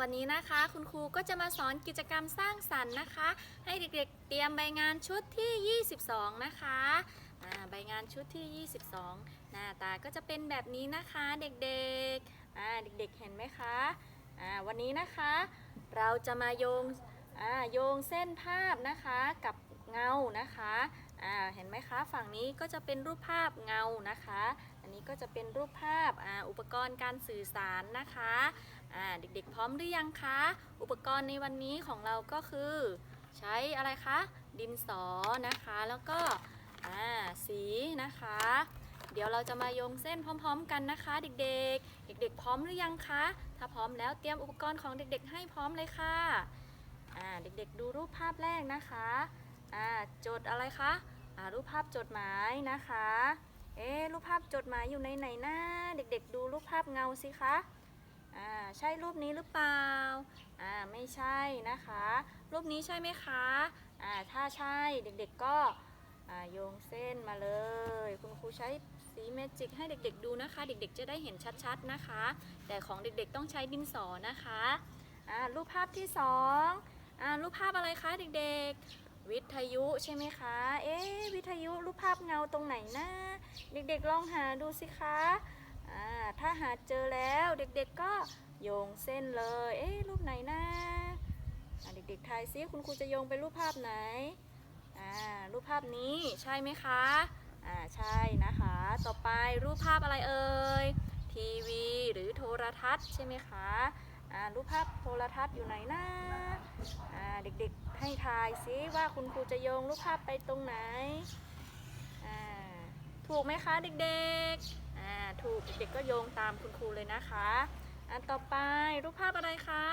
วันนี้นะคะ คุณครูก็จะมาสอนกิจกรรมสร้างสรรค์นะคะ ให้เด็กๆ เตรียมใบงานชุดที่ 22 นะคะอ่าใบงานชุดที่ 22 หน้าตาก็จะเป็นแบบนี้นะคะเด็กๆเด็กๆเห็นไหมคะวันนี้นะคะ เราจะมาโยงโยงเส้นภาพนะคะกับเงานะคะ นไหมคะ ฝั่งนี้ก็จะเป็นรูปภาพเงานะคะ อันนี้ก็จะเป็นรูปภาพออุปกรณ์การสื่อสารนะคะเด็กๆ พร้อมหรือยังคะ อุปกรณ์ในวันนี้ของเราก็คือ ใช้อะไรคะ ดินสอนะคะ แล้วก็สีนะคะ เดี๋ยวเราจะมาโยงเส้นพร้อม ๆ กันนะคะ เด็กๆ เด็กๆ พร้อมหรือยังคะ ถ้าพร้อมแล้วเตรียมอุปกรณ์ของเด็กๆ ให้พร้อมเลยค่ะอ่าเด็กๆ ดูรูปภาพแรกนะคะโจทย์อะไรคะ รูปภาพจดหมายนะคะ เอ๊รูปภาพจดหมายอยู่ในไหนนะเด็กๆ ดูรูปภาพเงาสิคะอ่าใช่รูปนี้หรือเปล่าอ่าไม่ใช่นะคะ รูปนี้ใช่ไหมคะอ่าถ้าใช่เด็กๆก็โยงเส้นมาเลย คุณครูใช้สีเมจิกให้เด็กๆดูนะคะ เด็กๆจะได้เห็นชัดๆนะคะ แต่ของเด็กๆต้องใช้ดินสอนะคะรูปภาพที่สองรูปภาพอะไรคะเด็กๆ วิทยุใช่ไหมคะ เอ๊วิทยุรูปภาพเงาตรงไหนนะ เด็กๆลองหาดูสิคะอ่าถ้าหาเจอแล้วเด็กๆก็โยงเส้นเลย เอ๊รูปไหนนะอ่าเด็กๆทายซิคุณครูจะโยงไปรูปภาพไหนอ่ารูปภาพนี้ใช่ไหมคะอ่าใช่นะคะ ต่อไปรูปภาพอะไรเอ่ยทีวีหรือโทรทัศน์ใช่ไหมคะ รูปภาพโทรทัศน์อยู่ไหนนะอ่าเด็กๆให้ทายซิว่าคุณครูจะโยงรูปภาพไปตรงไหน ถูกไหมคะเด็กๆถูกเด็กๆก็โยงตามคุณครูเลยนะคะ อันต่อไปรูปภาพอะไรคะ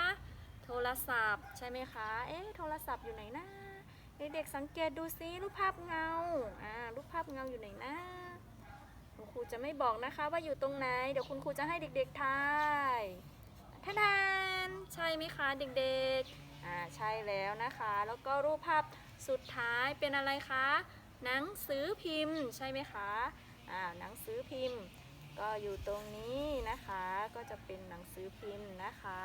โทรศัพท์ใช่ไหมคะ เอ๊ะโทรศัพท์อยู่ไหนนะเด็กๆสังเกตดูซิรูปภาพเงาอ่ารูปภาพเงาอยู่ไหนนะคุณครูจะไม่บอกนะคะว่าอยู่ตรงไหน เดี๋ยวคุณครูจะให้เด็กๆทาย ท่าดานใช่ไหมคะเด็กๆอ่าใช่แล้วนะคะ แล้วก็รูปภาพสุดท้ายเป็นอะไรคะ หนังสือพิมพ์ใช่ไหมคะอ่าหนังสือพิมพ์ ก็อยู่ตรงนี้นะคะ ก็จะเป็นหนังสือพิมพ์นะคะ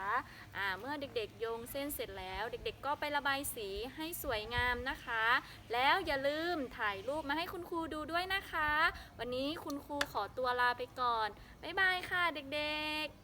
อ่าเมื่อเด็กๆโยงเส้นเสร็จแล้ว เด็กๆ ก็ไประบายสีให้สวยงามนะคะ แล้วอย่าลืมถ่ายรูปมาให้คุณครูดูด้วยนะคะ วันนี้คุณครูขอตัวลาไปก่อนบ๊ายบายค่ะเด็กๆ